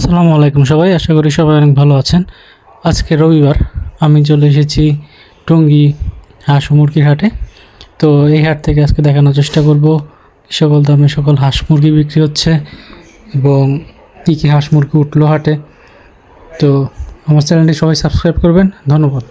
আসসালামু আলাইকুম সবাই, আশা করি সবাই অনেক ভালো আছেন। আজকে রবিবার, আমি চলে এসেছি টঙ্গী হাঁস মুরগির হাটে। তো এই হাট থেকে আজকে দেখানোর চেষ্টা করব কী সকল দামে সকল হাঁস মুরগি বিক্রি হচ্ছে এবং কী কী হাঁস মুরগি উঠল হাটে। তো আমার চ্যানেলটি সবাই সাবস্ক্রাইব করবেন, ধন্যবাদ।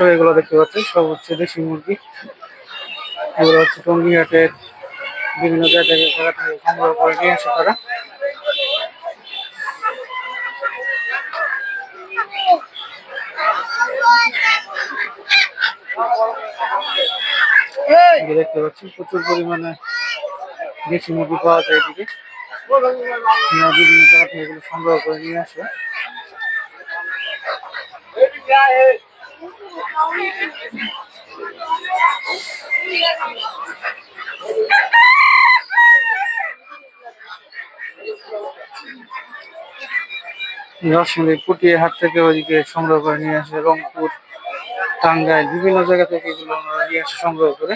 দর্শক এগুলো দেখতে পাচ্ছেন। সব হচ্ছে দেশি মুরগি। এগুলো হচ্ছে টঙ্গী হাটের বিভিন্ন জায়গা থেকে করে তারা। দেখতে পাচ্ছি প্রচুর পরিমাণে দেশি মুরগি পাওয়া যায় এদিকে। বিভিন্ন জায়গা থেকে এগুলো সংগ্রহ করে নিয়ে আসে। রসমুলি পুটিয়ে হাট থেকে ওইদিকে সংগ্রহ করে নিয়ে আসে রংপুর, টাঙ্গাইল, বিভিন্ন জায়গা থেকে এগুলো নিয়ে আসে সংগ্রহ করে।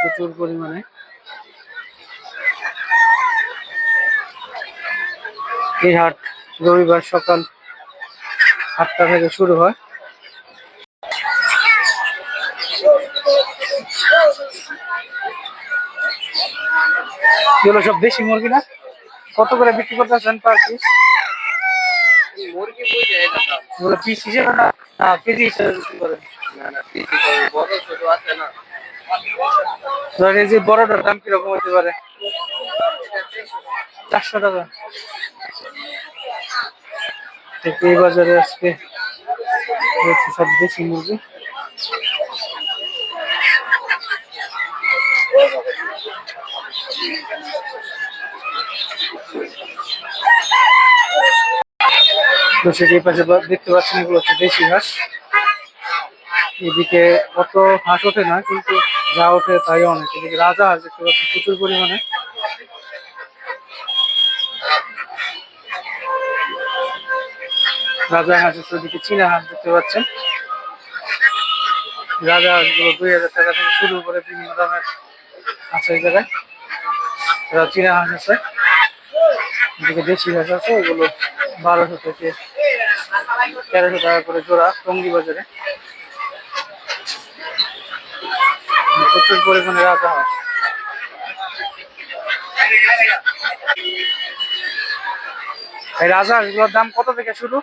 প্রচুর পরিমাণে এই হাট রবিবার সকাল আটটা থেকে শুরু হয়। এগুলো সব দেশি মুরগি না? কত করে বিক্রি করতেছেন পার পিস পিস হিসেবে না কেজি হিসেবে বিক্রি যে বড়টার দাম কীরকম হতে পারে? চারশো টাকা। ঠিক এই বাজারে আজকে সব দেশি মুরগি। দর্শক, এই পাশে দেখতে পাচ্ছেন এগুলো হচ্ছে দেশি হাঁস। এদিকে অত হাঁস ওঠে না, কিন্তু যা ওঠে তাই অনেক। এদিকে রাজা হাঁস দেখতে পাচ্ছেন প্রচুর পরিমাণে। রাজা হাঁস আছে ওদিকে চীনা হাঁস দেখতে পাচ্ছেন। রাজা হাঁসগুলো দুই হাজার টাকা থেকে শুরু করে বিভিন্ন ধরনের আছে এই জায়গায়। চীনা হাঁস আছে। এদিকে দেশি হাঁস আছে, এগুলো বারোশো থেকে তেরোশো টাকা করে জোড়া টঙ্গি বাজারে প্রচুর পরিমাণে রাজা হাঁস। এই রাজা হাঁসগুলোর দাম কত থেকে শুরু?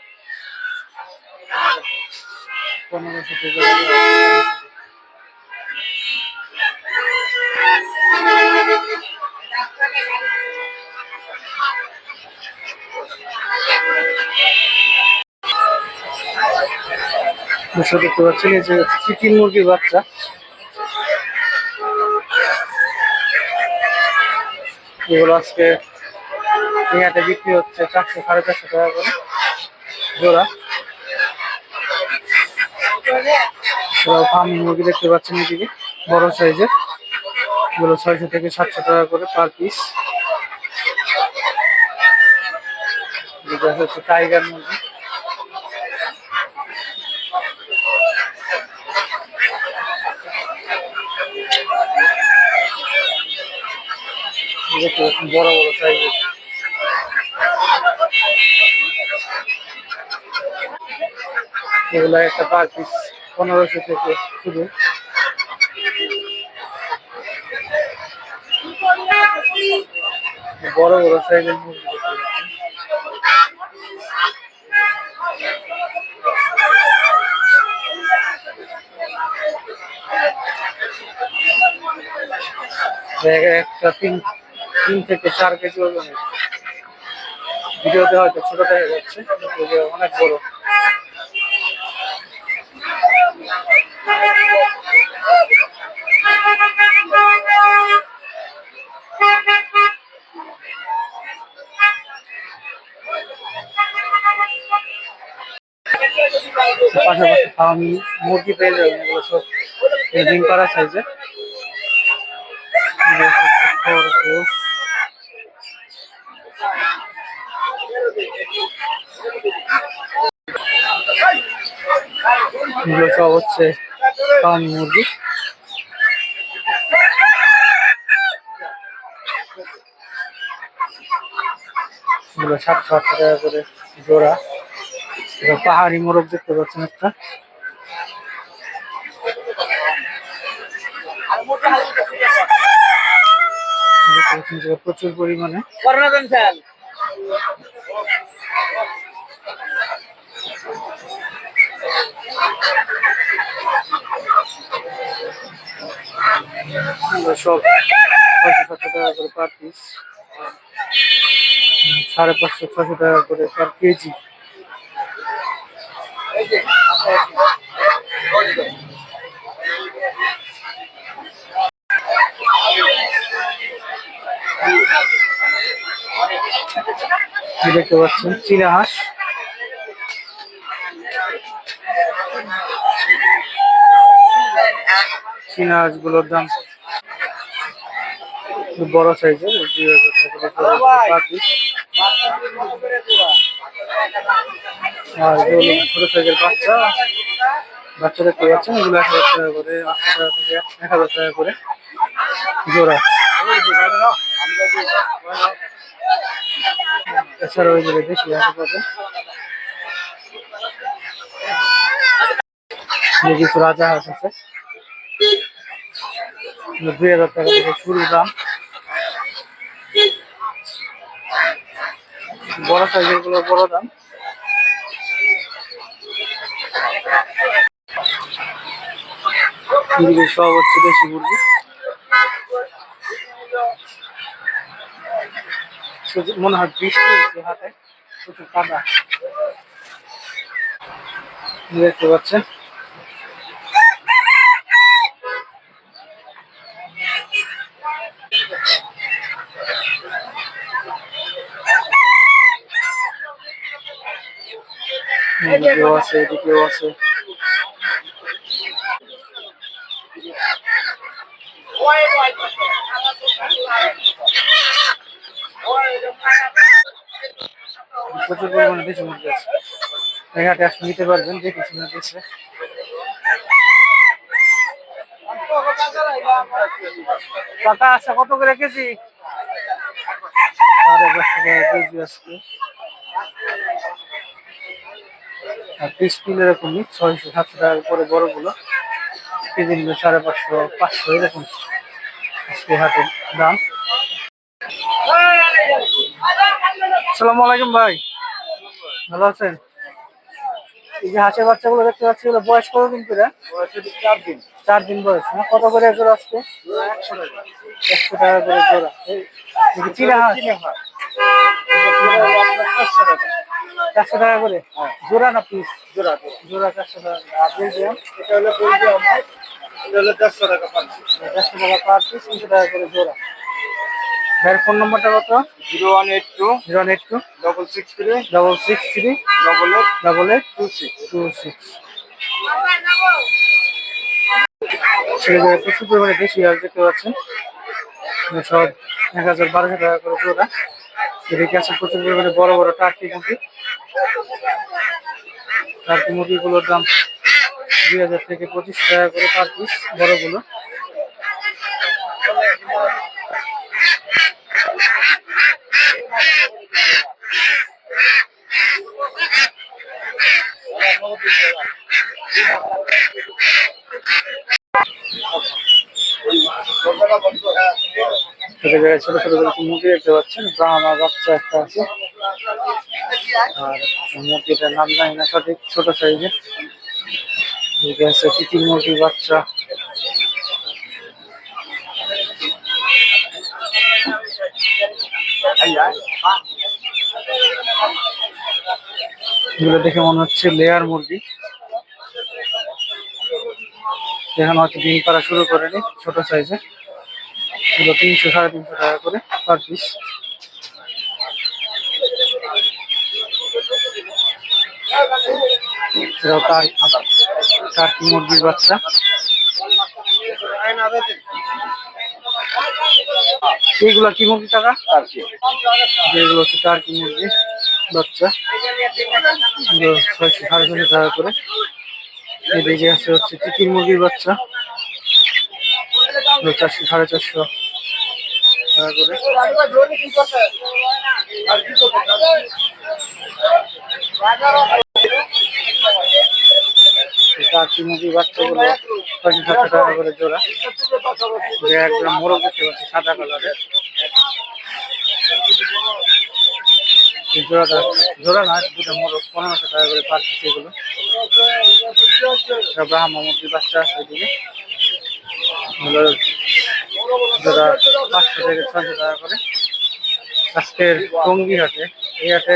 পনেরোশো থেকে দেখতে পাচ্ছেন যে চিকেন মুরগির বাচ্চা। এগুলো আজকে বিক্রি হচ্ছে চারশো, সাড়ে চারশো টাকা করে জোড়া। ফার্মি মুরগি দেখতে পাচ্ছেন এদিকে, বড় সাইজের। এগুলো ছয়শো থেকে সাতশো টাকা করে পার পিস। হচ্ছে টাইগার মুরগি। বড় বড় সাইজের। এগুলো একটা পার পিস পনেরোশো থেকে শুরু। বড় বড় সাইজের একটা তিন তিন থেকে চার কেজি ওজনের ভিডিওতে হয়তো ছোট দেখা যাচ্ছে অনেক বড়। পাশাপাশি মুরগি পেয়ে যাবেন সব এগুলো সব হচ্ছে মুরগি। সাতশো আটশো টাকা করে জোড়া। এটা পাহাড়ি মোরগ দেখতে পাচ্ছেন একটা। প্রচুর পরিমাণে। সব ছয়শো সাতশো টাকা করে পার পিস সাড়ে পাঁচশো ছশো টাকা করে পার কেজি। দেখতে পাচ্ছেন চীনা হাঁস। চীনা হাঁসগুলোর দাম বড় সাইজের দুই হাজার টাকা করে পার piece। আর ছোট বাচ্চা। এক হাজার টাকা করে থেকে এক হাজার টাকা করে জোড়া। বেশি রাজা আছে। দুই হাজার টাকা থেকে শুরু দাম। বড় সাইজেরগুলো বড় দাম। মুরগি সব হচ্ছে দেশি মুরগি। মনে হয় বৃষ্টি হয়েছে হাতে, প্রচুর কাদা। দেখতে পাচ্ছেন। এদিকেও আছে এদিকেও আছে। প্রচুর পরিমাণে দেশি মুরগি আছে এই হাটে নিতে পারবেন, দেখে শুনে দেখে। কাকা আছে কত করে কেজি? এরকমই ছয়শো, সাতশো টাকার উপরে বড়গুলো। কেজি নিলে সাড়ে পাঁচশো পাঁচশো, এরকম। হাটের দাম। সালামু আলাইকুম ভাই। ভালো আছেন? এই যে হাঁসের বাচ্চাগুলো দেখতে পাচ্ছি এগুলো বয়স কতদিন করে? চার দিন চার দিন বয়স না কত করে জোড়া আজকে? একশো টাকা করে জোড়া। চিরা হাঁস। চারশো টাকা করে। জোড়া না পিস জোড়া জোড়া। চারশো টাকা এটা হলো তিনশো টাকা করে ফোন কত? Zero one eight two zero eight two six three six three eight eight two two six প্রচুর পরিমাণে বেশি আর দেখতে পাচ্ছেন। সব এক হাজার বারোশো টাকা করে জোড়া এদিকে আছে প্রচুর পরিমাণে বড় বড় টার্কি মুরগি। টার্কি মুরগিগুলোর দাম দুই হাজার থেকে পঁচিশশো টাকা করে পার পিস বড়গুলো। ছোট ছোট দেখতে পাচ্ছেন। একটা আছে। আর নাম ছোট সাইজের এদিকে আছে তিতির মুরগির বাচ্চা। এগুলো দেখে মনে হচ্ছে লেয়ার মুরগি। এখন হয়তো ডিম পাড়া শুরু করেনি, ছোট সাইজের এগুলো তিনশো, সাড়ে তিনশো টাকা করে পার পিস এটাও তার টার্কি মুরগির বাচ্চা? এইগুলা কি মুরগি টাকা যেগুলো হচ্ছে টার্কি মুরগি বাচ্চা? ছয়শো সাড়ে ছশো টাকা করে। এদিকে আছে হচ্ছে চিকির মুরগির বাচ্চা। চারশো সাড়ে চারশো টাকা করে। টার্কি মুরগির বাচ্চাগুলো ছয়শো সাতশো টাকা করে জোড়া। একদম মোরগ দেখতে পাচ্ছি, সাদা কালারের। জোড়াটা জোড়া না, দুটো মোরগ, পনেরোশো টাকা করে পার পিস এগুলো। ব্রাহ্মা মুরগির বাচ্চা আছে এদিকে। জোড়া পাঁচশো থেকে ছয়শো টাকা করে। আজকের টঙ্গি হাটে, এই হাটে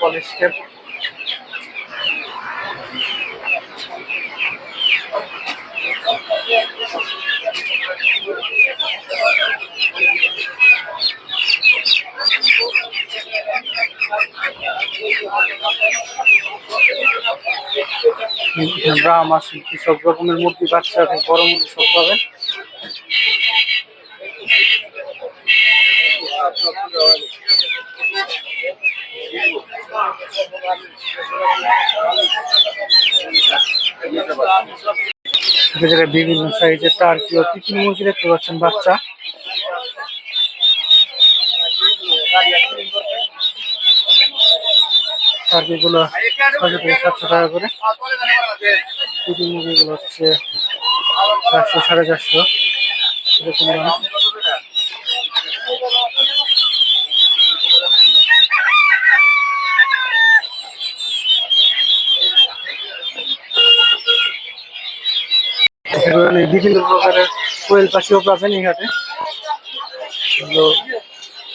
পলিশ টেপ ব্রাহ্মা সিল্কি সব রকমের মূর্তি বাচ্চা বড় মূর্তি সব পাবেন বিভিন্ন সাইজের ও কি মুরগি দেখতে পাচ্ছেন, বাচ্চা। ছয়শো থেকে সাতশো টাকা করে। চিকি মুরগিগুলো হচ্ছে চারশো, সাড়ে চারশো, এরকম দাম। বিভিন্ন প্রকারের কোয়েল পাখিও পাবেন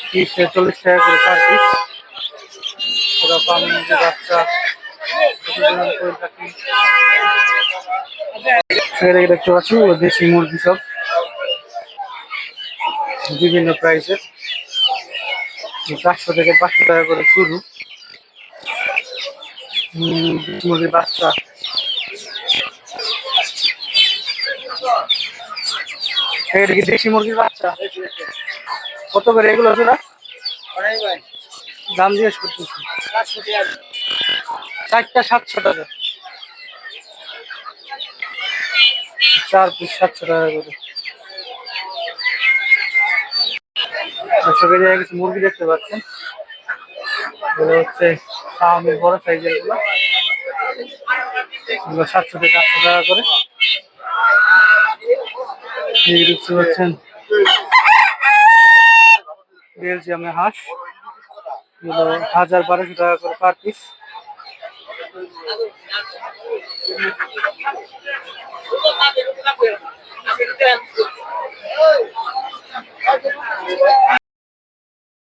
তিরিশ থেকে চল্লিশ টাকা করে পার পিস ওরা পাবেন যে বাচ্চা প্রতিদিন কোয়েল পাখি দেখতে পাচ্ছি দেশি মুরগি সব। বিভিন্ন প্রাইসের চারশো থেকে পাঁচশো টাকা করে শুরু। উম, মুরগির বাচ্চা। এটা কি দেশি মুরগির বাচ্চা? কত করে এগুলো জোড়া দাম জিজ্ঞেস করতেছি। চারটা সাতশো টাকা। চার পিস সাতশো টাকা করে। দর্শকের জায়গায় কিছু মুরগি দেখতে পাচ্ছেন। এগুলো হচ্ছে স্বামীর বড় সাইজেরগুলো এগুলো সাতশো থেকে আটশো টাকা করে। দেখতে পাচ্ছেন বেলজিয়ামে হাঁস। হাজার বারোশো টাকা করে পার পিস